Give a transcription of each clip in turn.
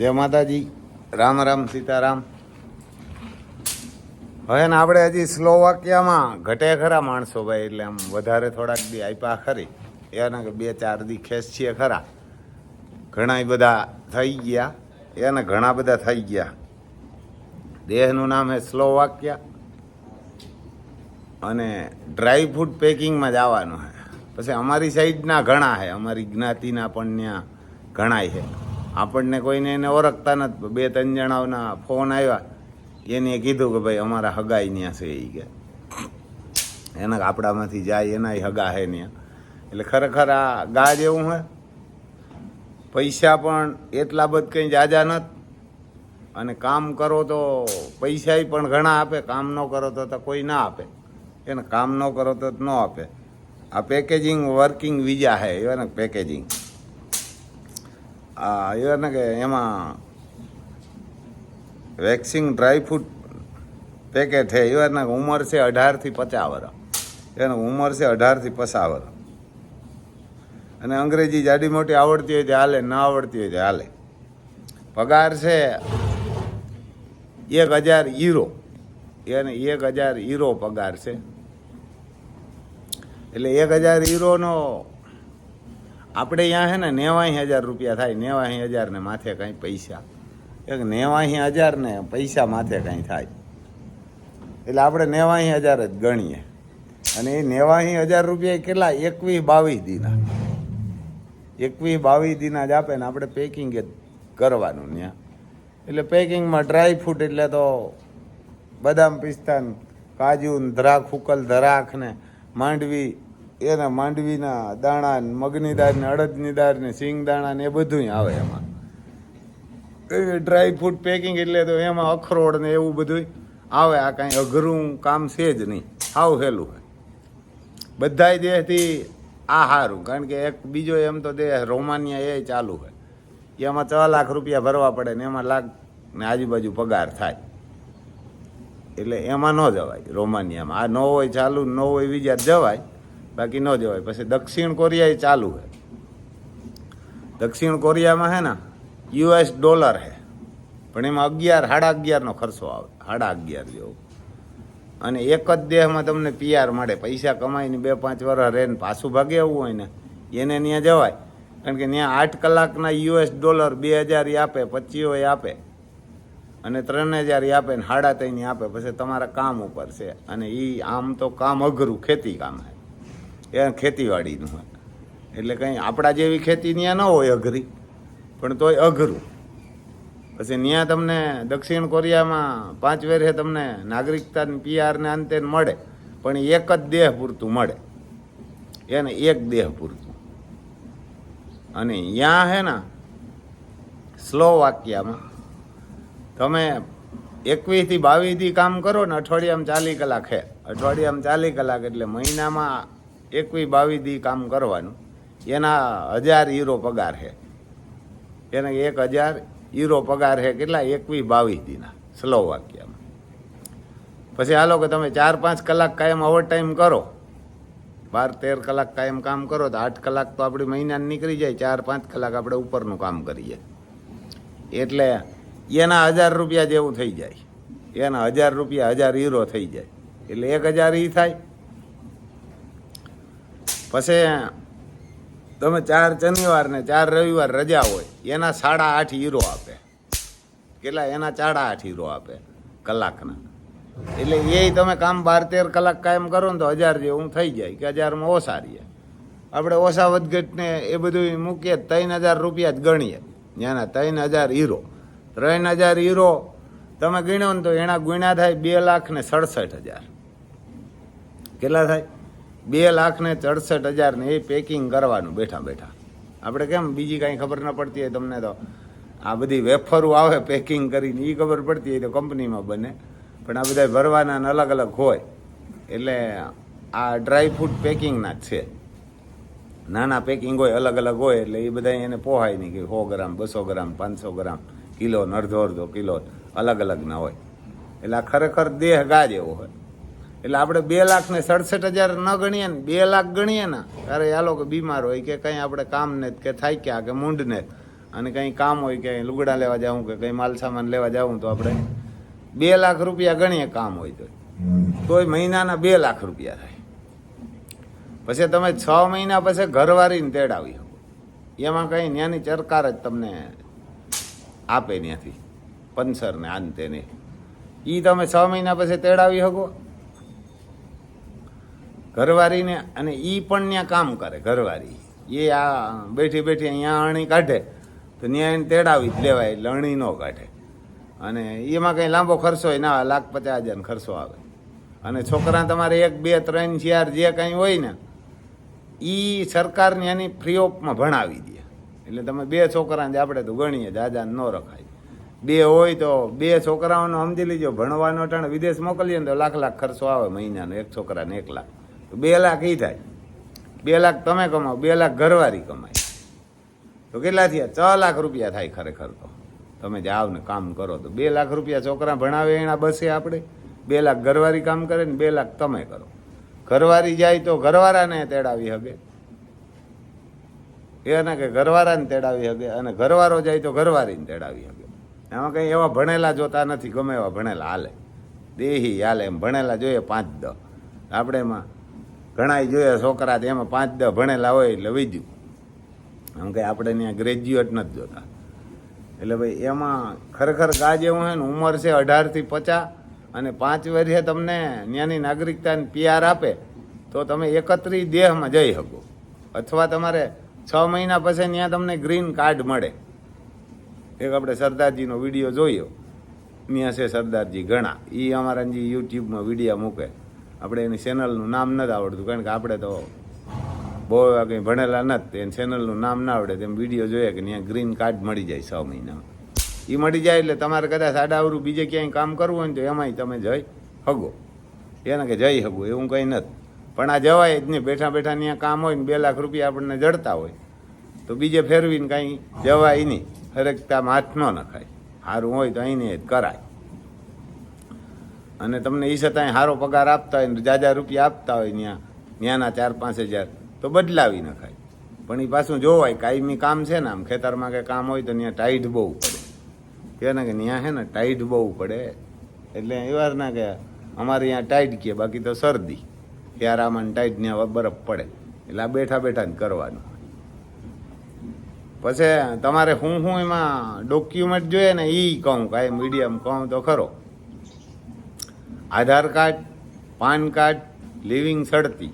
જય માતાજી. રામ રામ સીતારામ. હવે ને આપણે હજી સ્લોવાકિયામાં ઘટે ખરા માણસો ભાઈ, એટલે આમ વધારે થોડાક દી આપ્યા ખરી. એના કે બે ચાર દી ખેસ છીએ ખરા. ઘણા બધા થઈ ગયા. એને ઘણા બધા થઈ ગયા. દેહનું નામ હે સ્લોવાકિયા. અને ડ્રાય ફ્રૂટ પેકિંગમાં જ આવવાનું છે પછી અમારી સાઈડના ઘણા છે અમારી જ્ઞાતિના પણ ત્યાં ઘણાય છે આપણને કોઈને એને ઓળખતા નથી. બે, ત્રણ જણાઓના ફોન આવ્યા. એને કીધું કે ભાઈ, અમારા હગાઈ ત્યાં છે એ કે. એના આપણામાંથી જાય, એનાય હગા હે ત્યાં એટલે ખરેખર આ ગા જેવું હે પૈસા પણ એટલા બધ કંઈ જાજા નથી. અને કામ કરો તો પૈસા પણ ઘણા આપે, કામ ન કરો તો કોઈ ના આપે. એને કામ ન કરો તો ન આપે. આ પેકેજિંગ વર્કિંગ વિઝા હે, એવા પેકેજિંગ ને કે એમાં વેક્સિંગ ડ્રાય ફ્રૂટ પેકેટ છે એવાના ઉંમર છે અઢારથી પચાસ વર્ષ એની ઉંમર છે અઢારથી પચાસ અને અંગ્રેજી જાડી મોટી આવડતી હોય તો હાલે ના આવડતી હોય તો હાલે પગાર છે એક હજાર હીરો એને એક હજાર હીરો પગાર છે એટલે એક હજાર હીરોનો આપણે અહીંયા છે ને નેવાહી હજાર રૂપિયા થાય, નેવાહી હજાર ને માથે કાંઈ પૈસા. એક નેવાહી હજાર ને પૈસા માથે કાંઈ થાય. એટલે આપણે નેવાહી હજાર જ ગણીએ. અને એ નેવાહી હજાર રૂપિયા કેટલા? એકવીસ બાવીસ દીના. એકવીસ બાવીસ દીના જ આપે ને આપણે પેકિંગ જ કરવાનું ત્યાં એટલે પેકિંગમાં ડ્રાય ફ્રૂટ એટલે તો બદામ પિસ્તા ને કાજુ ને ધરાક ફૂકલ ધરાક ને માંડવી એના માંડવીના દાણા મગની દાળ ને અડદની દાળ ને સિંગ દાણા ને એ બધું આવે એમાં. ડ્રાય ફ્રૂટ પેકિંગ એટલે તો એમાં અખરોડ ને એવું બધું આવે. આ કાંઈ અઘરું કામ છે જ નહીં. સાવ સહેલું હોય. બધાય દેહથી આ સારું કારણ કે એક બીજો એમ તો દેહ રોમાનિયા એ ચાલુ હોય. એમાં છ લાખ રૂપિયા ભરવા પડે ને એમાં લાખ ને આજુબાજુ પગાર થાય. એટલે એમાં ન જવાય રોમાનિયામાં. આ ન હોય ચાલુ ન હોય બીજા જવાય. બાકી ન જવાય. પછી દક્ષિણ કોરિયા એ ચાલુ છે દક્ષિણ કોરિયામાં હે ને, યુએસ ડોલર હે. પણ એમાં અગિયાર, સાડા અગિયારનો ખર્ચો આવે. સાડા અગિયાર જેવો. અને એક જ દેહમાં તમને પીઆર મળે. પૈસા કમાઈને બે, પાંચ વર્ષ રહીને પાછું ભાગે આવવું હોય ને, એને ત્યાં જવાય. કારણ કે ત્યાં આઠ કલાકના યુએસ ડોલર બે હજાર આપે પચીસો આપે. અને ત્રણ હજાર આપે ને સાડા ત્રણ આપે. પછી તમારા કામ ઉપર છે. અને એ આમ તો કામ અઘરું, ખેતી કામ છે એ ખેતીવાડીનું હોય. એટલે કંઈ આપણા જેવી ખેતી ત્યાં ન હોય અઘરી, પણ તોય અઘરું. પછી ત્યાં તમને દક્ષિણ કોરિયામાં પાંચ વેરે તમને નાગરિકતા પીઆરને અંતે મળે, પણ એક જ દેહ પૂરતું મળે. એને એક દેહ પૂરતું. અને ત્યાં હે ને, સ્લોવાકિયામાં, તમે એકવીસથી બાવીસથી કામ કરો ને અઠવાડિયામાં ચાલી કલાક હે. અઠવાડિયામાં ચાલીસ કલાક એટલે મહિનામાં એકવીસ બાવીસ દી કામ કરવાનું. એના હજાર હીરો પગાર છે એને એક હજાર હીરો પગાર છે કેટલા? એકવી બાવીસ દીના. સ્લો વાક્યમાં. પછી હાલો કે તમે ચાર પાંચ કલાક કાયમ ઓવર ટાઈમ કરો. બાર તેર કલાક કાયમ કામ કરો તો આઠ કલાક તો આપણી મહિનાને નીકળી જાય. ચાર પાંચ કલાક આપણે ઉપરનું કામ કરીએ. એટલે એના હજાર રૂપિયા જેવું થઈ જાય. એના હજાર રૂપિયા હજાર હીરો થઈ જાય. એટલે એક હજાર એ થાય. પછી તમે ચાર શનિવાર ને ચાર રવિવાર રજા હોય, એના સાડા આઠ હીરો આપે. કેટલા? એના સાડા આઠ હીરો આપે કલાકના. એટલે એ તમે કામ બાર તેર કલાક કાયમ કરો ને તો હજાર જેવું થઈ જાય, કે હજારમાં ઓછા રહીએ. આપણે ઓછા વધઘટને એ બધું મૂકીએ ત્રણ હજાર રૂપિયા જ ગણીએ. ત્યાંના ત્રણ હજાર હીરો. ત્રણ હજાર હીરો તમે ગણ્યો ને તો એના ગુણ્યા થાય બે લાખ ને સડસઠ હજાર. કેટલા થાય? બે લાખ ને ચડસઠ હજાર ને એ પેકિંગ કરવાનું, બેઠા બેઠા. આપણે કેમ, બીજી કાંઈ ખબર ન પડતી હોય તમને તો. આ બધી વેફરો આવે પેકિંગ કરીને એ ખબર પડતી હોય તો કંપનીમાં બને. પણ આ બધા ભરવાના ને અલગ અલગ હોય. એટલે આ ડ્રાય ફ્રૂટ પેકિંગના જ છે. નાના પેકિંગ હોય, અલગ અલગ હોય, એટલે એ બધા એને પોહાય નહીં કે સો ગ્રામ, બસો ગ્રામ, પાંચસો ગ્રામ, કિલો ને અડધો અડધો કિલો, અલગ અલગના હોય. એટલે આ ખરેખર દેહ ગાજ એવો હોય. એટલે આપણે બે લાખ ને સડસઠ હજાર ન ગણીએ ને, બે લાખ ગણીએ ને, ત્યારે આ લોકો બીમાર હોય કે કંઈ આપણે કામ ને કે થાય ક્યાં કે મૂંડ ને અને કંઈ કામ હોય કે લુગડા લેવા જાઉં કે કંઈ માલ સામાન લેવા જાઉં તો આપણે બે લાખ રૂપિયા ગણીએ કામ હોય તો તોય મહિનાના બે લાખ રૂપિયા થાય. પછી તમે છ મહિના પછી ઘરવાળીને તેડાવી શકો. એમાં કંઈ ત્યાંની સરકાર જ તમને આપે ત્યાંથી પંચર ને નહીં એ તમે છ મહિના પછી તેડાવી શકો. ઘરવાળીને અને એ પણ ત્યાં કામ કરે ઘરવાળી એ આ બેઠી બેઠી અહીંયા અણી કાઢે, તો ત્યાં એને તેડાવી જ લેવાય, એટલે અણી ન કાઢે. અને એમાં કંઈ લાંબો ખર્ચો હોય, ના, લાખ પચાસ હજારનો ખર્ચો આવે. અને છોકરા તમારે એક, બે, ત્રણ, ચાર જે કંઈ હોય ને એ સરકારની એની ફ્રી ઓફમાં ભણાવી દે. એટલે તમે બે છોકરાને આપણે તો ગણીએ દાદા ન રખાય. બે હોય તો બે છોકરાઓને સમજી લીજો ભણવાનો ટાણે વિદેશ મોકલીએ ને તો લાખ લાખ ખર્ચો આવે મહિનાનો, એક છોકરાને એક લાખ. બે લાખ એ થાય. બે લાખ તમે કમાઓ બે લાખ ઘરવાળી કમાય. તો કેટલા થયા? છ લાખ રૂપિયા થાય ખરેખર તો. તમે જાઓ ને કામ કરો તો. બે લાખ રૂપિયા છોકરા ભણાવે, એના બસે આપણે. બે લાખ ઘરવાળી કામ કરે ને બે લાખ તમે કરો. ઘરવાળી જાય તો ઘરવાળાને તેડાવી હગે. એને કે ઘરવાળાને તેડાવી હગે અને ઘરવાળો જાય તો ઘરવાળીને તેડાવી હગે. એમાં કંઈ એવા ભણેલા જોતા નથી, ગમે એવા ભણેલા હાલે. દેહી હાલે એમ. ભણેલા જોઈએ પાંચ દ. આપણે એમાં ઘણાય જોયા છોકરા એમાં પાંચ દસ ભણેલા હોય એટલે વીજું આમ કે આપણે ત્યાં ગ્રેજ્યુએટ નથી જોતા. એટલે ભાઈ એમાં ખરેખર ગાજ એવું છે ને, ઉંમર છે અઢારથી પચાસ અને પાંચ વર્ષે તમને ત્યાંની નાગરિકતાને પીઆર આપે, તો તમે એકત્રી દેહમાં જઈ શકો. અથવા તમારે છ મહિના પછી ત્યાં તમને ગ્રીન કાર્ડ મળે. એક આપણે સરદારજીનો વીડિયો જોયો. ત્યાં છે સરદારજી ઘણા. એ અમારા જે યુટ્યુબમાં વિડીયા મૂકે. આપણે એની ચેનલનું નામ નથી આવડતું, કારણ કે આપણે તો બહુ કંઈ ભણેલા નથી, એને ચેનલનું નામ ના આવડે, તેમ વીડિયો જોઈએ કે ત્યાં ગ્રીન કાર્ડ મળી જાય છ મહિના એ મળી જાય એટલે તમારે કદાચ આડાવરું બીજે ક્યાંય કામ કરવું હોય ને તો એમાંય તમે જઈ હગો. એને કે જઈ હગો, એવું કંઈ નથી. પણ આ જવાય જ નહીં, બેઠા બેઠા ત્યાં કામ હોય ને બે લાખ રૂપિયા આપણને જડતા હોય, તો બીજે ફેરવીને કાંઈ જવાય નહીં. હરેકતામાં હાથ ન નખાય. સારું હોય તો અહીંને જ કરાય. અને તમને એ છતાંય સારો પગાર આપતા હોય જાજા રૂપિયા આપતા હોય ત્યાં ત્યાંના ચાર પાંચ હજાર, તો બદલાવી નખાય. પણ એ પાછું જોવાય કાયમી કામ છે ને, આમ ખેતરમાં કે કામ હોય તો ત્યાં ટાઈટ બહુ પડે. કે ને કે ત્યાં છે ને ટાઈટ બહુ પડે. એટલે એવા ના કે અમારે ત્યાં ટાઈટ કે, બાકી તો શરદી. ત્યારામાં ટાઈટ ત્યાં બરફ પડે. એટલે આ બેઠા બેઠા જ કરવાનું. પછી તમારે હું હું એમાં ડોક્યુમેન્ટ જોઈએ ને એ કહું, કાંઈ મીડિયમ કહું તો ખરો. Aadhaar card, PAN card, living સડતી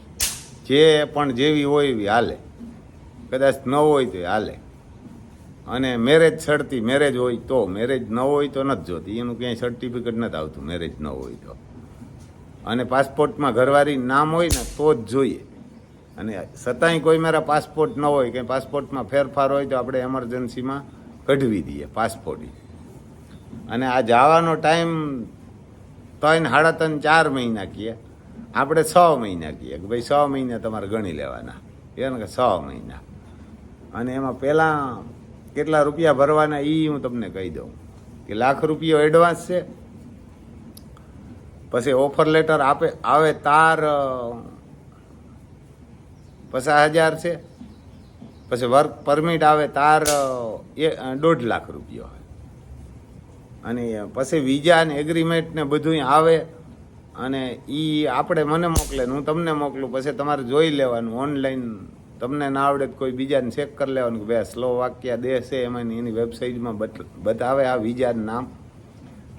જે પણ જેવી હોય એવી હાલે. કદાચ ન હોય તો હાલે. અને મેરેજ સડતી મેરેજ હોય તો મેરેજ ન હોય તો નથી જોતી. એનું ક્યાંય સર્ટિફિકેટ નથી આવતું મેરેજ ન હોય તો. અને પાસપોર્ટમાં ઘરવાળી નામ હોય ને, તો જ જોઈએ. અને છતાંય કોઈ મારા પાસપોર્ટ ન હોય, કે પાસપોર્ટમાં ફેરફાર હોય તો આપણે એમરજન્સીમાં કઢવી દઈએ પાસપોર્ટ અને આ જવાનો ટાઈમ ત્રણ સાડા ત્રણ, ચાર મહિના કહીએ આપણે છ મહિના કહીએ કે ભાઈ છ મહિના તમારે ગણી લેવાના. એને કે છ મહિના. અને એમાં પહેલાં કેટલા રૂપિયા ભરવાના એ હું તમને કહી દઉં કે લાખ રૂપિયો એડવાન્સ છે. પછી ઓફર લેટર આપે, આવે તાર પચાસ હજાર છે. પછી વર્ક પરમિટ આવે તાર એ, દોઢ લાખ રૂપિયો અને પછી વિઝા ને એગ્રીમેન્ટ ને બધું આવે અને એ આપણે મને મોકલે હું તમને મોકલું, પછી તમારે જોઈ લેવાનું ઓનલાઈન તમને ના આવડે તો કોઈ બીજાને ચેક કરી લેવાનું કે ભાઈ સ્લો વાક્ય દેશ છે એમાં એની વેબસાઇટમાં બત- બતાવે આ વિઝાનું નામ.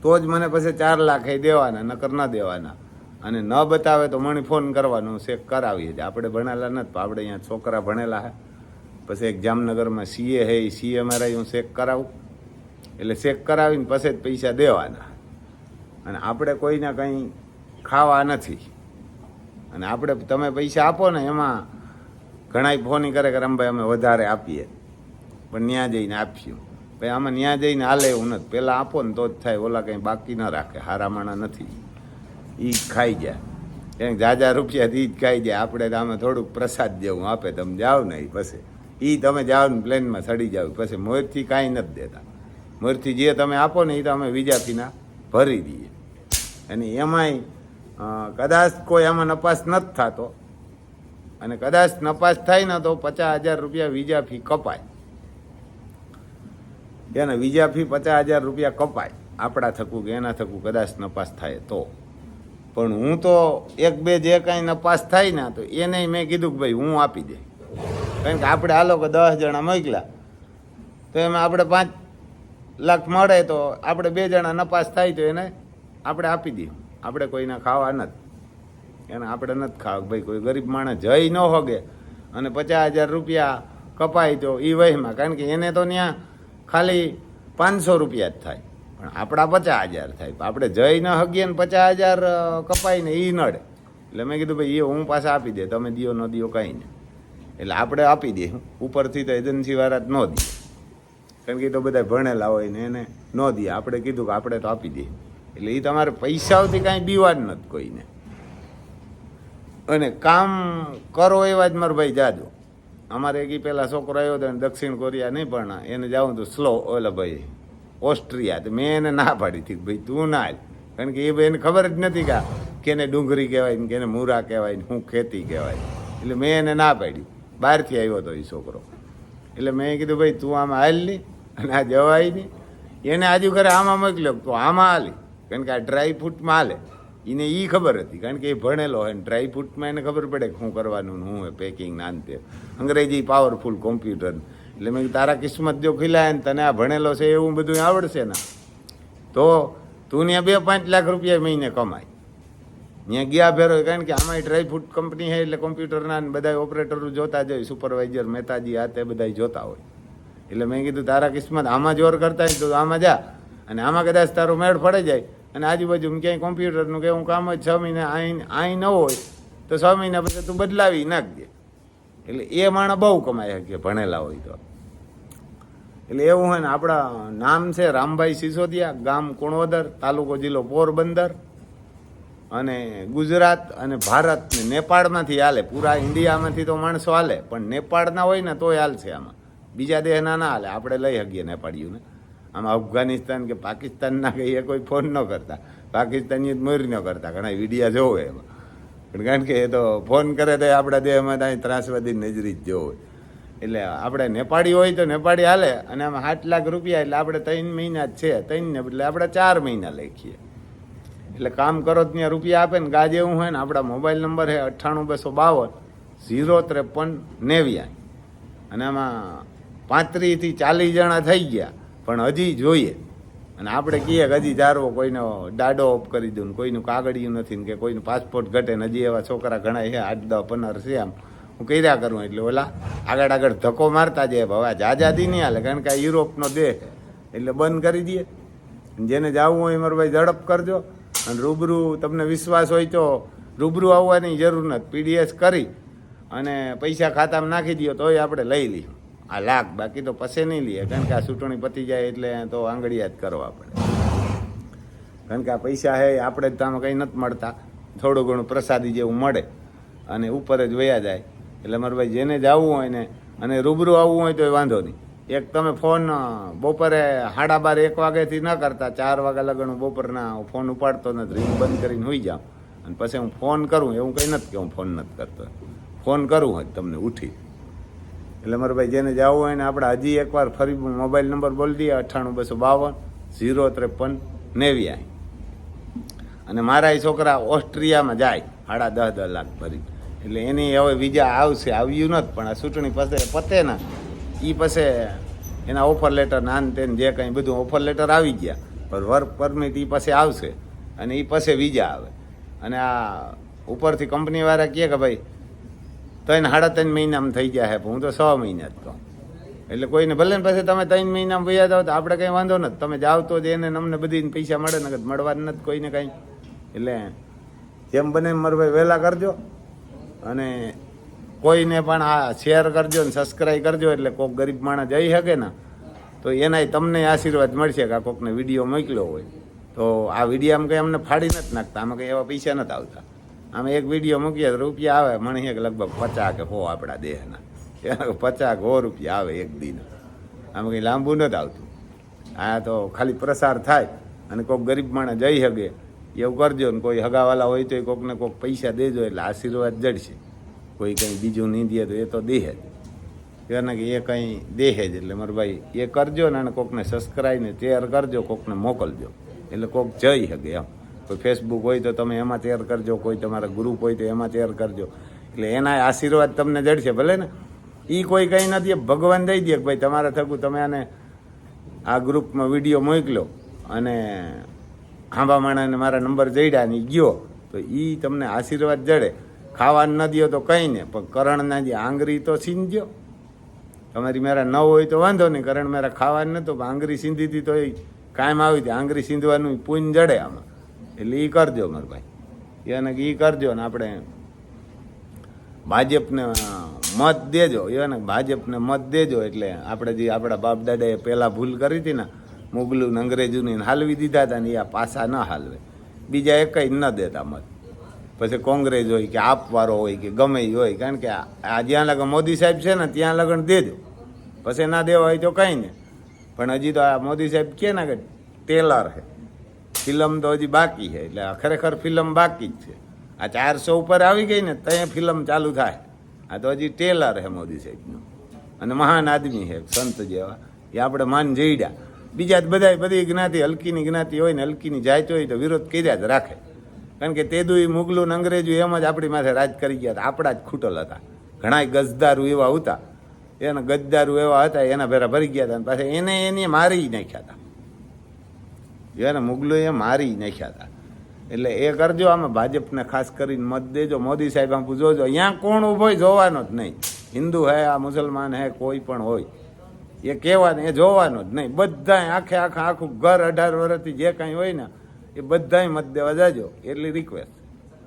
તો જ મને પછી ચાર લાખ એ દેવાના, નકર ન દેવાના. અને ન બતાવે તો મને ફોન કરવાનો ચેક કરાવીએ જ આપણે ભણેલા નથી, પણ આપણે અહીંયા છોકરા ભણેલા હે પછી એક જામનગરમાં સીએ હે એ સીએ મારા હું ચેક કરાવું. એટલે ચેક કરાવીને પછી જ પૈસા દેવાના. અને આપણે કોઈને કંઈ ખાવા નથી. અને આપણે તમે પૈસા આપો ને એમાં ઘણાય ફોન કરે કે રમભાઈ અમે વધારે આપીએ. પણ ત્યાં જઈને આપ્યું ભાઈ, આમાં ત્યાં જઈને હાલે એવું નથી. પહેલાં આપો ને તો જ થાય. ઓલા કંઈ બાકી ન રાખે. હારા માણા નથી. એ જ ખાઈ જાય. એને જાજા રૂપિયા એ જ ખાઈ જાય. આપણે તો આમાં થોડુંક પ્રસાદ જેવું આપે. તમે જાઓ ને એ પછી. એ તમે જાઓ ને પ્લેનમાં સડી જાવ પછી મોરથી કાંઈ નથી દેતા. મોરથી જે તમે આપો ને એ તો અમે બીજા ફીના ભરી દઈએ. અને એમાંય કદાચ કોઈ આમાં નપાસ નથી થતો. અને કદાચ નપાસ થાય ને તો પચાસ હજાર રૂપિયા વીજા ફી કપાય. એને વિઝા ફી પચાસ હજાર રૂપિયા કપાય. આપણા થકું કે એના થકું કદાચ નપાસ થાય તો. પણ હું તો એક બે જે કાંઈ નપાસ થાય ને, તો એને મેં કીધું કે ભાઈ હું આપી દે. કારણ કે આપણે હાલો કે દસ જણા મોકલા તો એમાં આપણે પાંચ લાખ મળે તો આપણે બે જણા નપાસ થાય તો એને આપણે આપી દઈએ. આપણે કોઈને ખાવા નથી. એને આપણે નથી ખાવા. ભાઈ, કોઈ ગરીબ માણસ જઈ ન હોગે અને પચાસ હજાર રૂપિયા કપાય તો એ વહીમાં કારણ કે એને તો ત્યાં ખાલી પાંચસો રૂપિયા જ થાય. પણ આપણા પચાસ હજાર થાય. આપણે જઈ ન હગીએ ને પચાસ હજાર કપાઈને એ નડે. એટલે મેં કીધું, ભાઈ, એ હું પાછા આપી દે. તમે દિયો, ન દિયો, કાંઈ નહીં. એટલે આપણે આપી દઈએ. ઉપરથી તો એજન્સીવાળા જ ન દે કારણ કે એ તો બધા ભણેલા હોય ને એને ન દઈએ આપણે કીધું કે આપણે તો આપી દઈએ એટલે એ તમારે પૈસાઓથી કાંઈ બીવા જ નથી કોઈને. અને કામ કરો એવા જ મારો ભાઈ જાજો. અમારે એક પહેલાં છોકરો આવ્યો હતો દક્ષિણ કોરિયા નહીં પણ એને જાઉં તો સ્લો, ઓલા ભાઈ ઓસ્ટ્રિયા. તો મેં એને ના પાડી હતી ભાઈ તું ના કારણ કે એ ભાઈ એને ખબર જ નથી કે કેને ડુંગળી કહેવાય ને કેને મૂરા કહેવાય ને શું ખેતી કહેવાય. એટલે મેં એને ના પાડી. બહારથી આવ્યો હતો એ છોકરો. એટલે મેં કીધું, ભાઈ તું આમાં હાલ નહીં. અને આ જવાય નહીં. એને આજુ ઘરે આમાં મોકલ્યો. તો આમાં હાલી. કારણ કે આ ડ્રાય ફ્રૂટમાં એને એ ખબર હતી. કારણ કે એ ભણેલો હોય ને ડ્રાય ફ્રૂટમાં એને ખબર પડે કે શું કરવાનું ને શું પેકિંગ ના ને તે. અંગ્રેજી પાવરફુલ કોમ્પ્યુટર એટલે મેં તારા કિસ્મત જો ખીલાય ને તને આ ભણેલો છે, એવું બધું આવડશે ને. તો તું ત્યાં બે પાંચ લાખ રૂપિયા મહિને કમાય. ત્યાં ગયા ભેરો કારણ કે આમાં ડ્રાયફ્રૂટ કંપની છે એટલે કોમ્પ્યુટરના બધા ઓપરેટરો જોતા જ હોય સુપરવાઇઝર મહેતાજી આ તે બધા જોતા હોય. એટલે મેં કીધું, તારા કિસ્મત આમાં જોર કરતા હોય તો આમાં જા. અને આમાં કદાચ તારો મેળ પડે જાય. અને આજુબાજુ ક્યાંય કોમ્પ્યુટરનું કે હું કામ જ છ મહિના અહીં ન હોય, તો છ મહિના પછી તું બદલાવી નાખજે એટલે એ માણસ બહુ કમાઈ શકીએ ભણેલા હોય તો. એટલે એવું હોય ને, આપણા નામ છે રામભાઈ સિસોદિયા, ગામ કુણવદર, તાલુકો જિલ્લો પોરબંદર. અને ગુજરાત અને ભારત નેપાળમાંથી હાલે. પૂરા ઇન્ડિયામાંથી તો માણસો હાલે, પણ નેપાળના હોય ને તોય હાલશે આમાં. બીજા દેહના ના હાલે. આપણે લઈ શકીએ નેપાળીઓને. આમાં અફઘાનિસ્તાન કે પાકિસ્તાનના કહીએ કોઈ ફોન ન કરતા. પાકિસ્તાની મોર ન કરતા. ઘણા વિડીયા જોવે એમાં. કારણ કે એ તો ફોન કરે તો આપણા દેહમાં ત્યાં ત્રાસવાદી નજરી જ જોવે. એટલે આપણે નેપાળી હોય તો નેપાળી હાલે. અને આમાં સાત લાખ રૂપિયા એટલે આપણે ત્રણ મહિના છે. ત્રણ એટલે આપણે ચાર મહિના લખીએ. એટલે કામ કરો ત્યાં રૂપિયા આપે ને ગાજે એવું હોય ને આપણા મોબાઈલ નંબર છે અઠ્ઠાણું બસો બાવન, ઝીરો ત્રેપન નેવ્યા અને આમાં પાંત્રીસથી ચાલીસ જણા થઈ ગયા, પણ હજી જોઈએ. અને આપણે કહીએ કે હજી જારવો કોઈનો દાડો ઓફ કરી દઉં કોઈનું કાગળિયું નથી કે કોઈનું પાસપોર્ટ ઘટે ને હજી એવા છોકરા ઘણા છે, આઠ, દસ, પંદર છે આમ. હું કર્યા કરું એટલે ઓલા આગળ આગળ ધક્કો મારતા જાય, હવે જાજાદી નહીં હાલે, કારણ કે આ યુરોપનો દેશ એટલે બંધ કરી દઈએ. જેને જવું હોય મારો ભાઈ ઝડપ કરજો. અને રૂબરૂ તમને વિશ્વાસ હોય તો રૂબરૂ આવવાની જરૂર નથી. પીડીએસ કરી અને પૈસા ખાતામાં નાખી દો તોય આપણે લઈ લઈએ. આ લાખ, બાકી તો પસે નહીં લઈએ. કારણ કે આ ચૂંટણી પતી જાય એટલે તો આંગળીયા જ કરવા પડે. કારણ કે આ પૈસા હે આપણે જ તામાં કંઈ નથી મળતા. થોડું ઘણું પ્રસાદી જેવું મળે અને ઉપર જ વયા જાય. એટલે મારા ભાઈ જેને જવું હોય ને, અને રૂબરૂ આવવું હોય તો એ વાંધો નહીં. એક તમે ફોન બપોરે સાડા બાર, એક વાગ્યાથી ન કરતા. ચાર વાગ્યા લગન હું બપોરના ફોન ઉપાડતો નથી. રિંગ બંધ કરીને હોઈ જાઉં. અને પછી હું ફોન કરું, એવું કંઈ નથી કે હું ફોન નથી કરતો. ફોન કરું હોય તમને ઉઠી. એટલે મારા ભાઈ જેને જવું હોય ને આપણે હજી એકવાર ફરી મોબાઈલ નંબર બોલી દઈએ, અઠ્ઠાણું, બસો બાવન, ઝીરો, ત્રેપન નેવ્યાસી અને મારા એ છોકરા ઓસ્ટ્રિયામાં જાય, સાડા દસ દસ લાખ ભરી. એટલે એની હવે વિઝા આવશે, આવ્યું નથી, પણ આ ચૂંટણી પાસે પતે ને એ પાસે એના ઓફર લેટર નાન તેન જે કંઈ બધું ઓફર લેટર આવી ગયા, પણ વર્ક પરમિટ એ પાસે આવશે. અને એ પછી વિઝા આવે. અને આ ઉપરથી કંપનીવાળા કહે કે ભાઈ ત્રણ સાડા ત્રણ મહિનામાં થઈ ગયા છે હું તો છ મહિના જ તો. એટલે કોઈને ભલે ને પછી તમે ત્રણ મહિનામાં વયા જાઓ તો આપણે કંઈ વાંધો નથી. તમે જાઓ તો જ એને અમને બધી પૈસા મળે ને મળવા નથી કોઈને કાંઈ. એટલે જેમ બને મારા ભાઈ વહેલા કરજો. અને કોઈને પણ આ શેર કરજો ને સબસ્ક્રાઈબ કરજો, એટલે કોઈક ગરીબ માણસ જઈ શકે ને, તો એનાય તમને આશીર્વાદ મળશે કે આ કોકને વીડિયો મોકલ્યો હોય. તો આ વિડીયામાં કંઈ અમને ફાડી નથી નાખતા, આમાં કંઈ એવા પૈસા નથી આવતા. આમાં એક વીડિયો મૂકીએ તો રૂપિયા આવે. મને એક લગભગ પચાસ કે હો આપણા દેહના. પચાસ હો રૂપિયા આવે એક દિન. આમાં કંઈ લાંબુ નથી આવતું. આ તો ખાલી પ્રસાર થાય અને કોઈક ગરીબ માણસ જઈ શકે. એવું કરજો ને કોઈ હગાવાલા હોય તો એ કોકને કોક પૈસા દેજો એટલે આશીર્વાદ જડશે. કોઈ કંઈ બીજું નહીં દે તો એ તો દેહ જ. કહેવાય કે એ કંઈ દેહે જ એટલે મારા ભાઈ, એ કરજો ને અને કોકને સબસ્ક્રાઈબ ને શેર કરજો, કોકને મોકલજો. એટલે કોક જઈ શકે એમ. કોઈ ફેસબુક હોય તો તમે એમાં શેર કરજો, કોઈ તમારા ગ્રુપ હોય તો એમાં શેર કરજો. એટલે એના આશીર્વાદ તમને જડશે, ભલે ને? એ કોઈ કંઈ નથી ભગવાન દઈ દે કે ભાઈ તમારા થકું તમે આને આ ગ્રુપમાં વીડિયો મોકલ્યો અને હાંભા માણાને મારા નંબર જડ્યા ને ગયો. તો એ તમને આશીર્વાદ જડે. ખાવાનું ન દ્યો તો કંઈ ને, પણ કરણના જે આંગળી તો સીંધ્યો તમારી મેરા ન હોય તો વાંધો નહીં, કરણ મેરા ખાવાનું નહોતું આંગળી સીંધી હતી તો એ કાયમ આવી હતી. આંગળી સીંધવાનું પૂન જડે આમાં. એટલે એ કરજો મારભાઈ એને એ કરજો ને આપણે ભાજપને મત દેજો. એને ભાજપને મત દેજો એટલે આપણે જે આપણા બાપ દાદાએ પહેલાં ભૂલ કરી હતી ને, મુગલું અંગ્રેજોની હાલવી દીધા હતા ને એ પાછા ન હાલવે. બીજા એક ન દેતા મત. પછી કોંગ્રેસ હોય કે આપવારો હોય કે ગમે એ હોય, કારણ કે આ આ જ્યાં લગન મોદી સાહેબ છે ને, ત્યાં લગન દેજો. પછી ના દેવા હોય તો કંઈ નહીં પણ હજી તો આ મોદી સાહેબ કે ને કે ટેલર છે. ફિલ્મ તો હજી બાકી છે, એટલે ખરેખર ફિલ્મ બાકી જ છે. આ ચારસો ઉપર આવી ગઈ ને ત્યાં ફિલ્મ ચાલુ થાય. આ તો હજી ટેલર છે મોદી સાહેબનું. અને મહાન આદમી છે, સંત જેવા. એ આપણે માન જઈડ્યા બીજા બધા બધી જ્ઞાતિ, હલકીની જ્ઞાતિ હોય ને હલકીની જાત હોય તો વિરોધ કર્યા જ રાખે. કારણ કે તે દુઈ મુગલું અંગ્રેજો એમ જ આપણી માથે રાજ કરી ગયા હતા. આપણા જ ખૂટલ હતા. ઘણા ગજદારો એવા હતા. એના ગજદારુ એવા હતા, એના ભેરા ભરી ગયા હતા પાછા એને એને મારી નાખ્યા હતા. એને મુગલોએ મારી નાખ્યા હતા. એટલે એ કરજો, આમાં ભાજપને ખાસ કરીને મત દેજો. મોદી સાહેબ આમ જોજો અહીંયા કોણ ઊભો જોવાનો જ નહીં. હિન્દુ હે, આ મુસલમાન હે, કોઈ પણ હોય. એ કહેવાનું એ જોવાનું જ નહીં. બધાય આખે આખા આખું ઘર અઢાર વર્ષથી જે કાંઈ હોય ને, એ બધાય મત દેવા જાજો. એટલી રિક્વેસ્ટ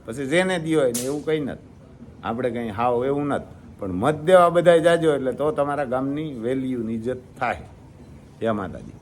પછી જેને દીયો હોય ને, એવું કંઈ નથી. આપણે કંઈ હાવ એવું નથી. પણ મત દેવા બધાય જાજો એટલે તો તમારા ગામની વેલ્યુની ઇજ્જત થાય. જય માતાજી.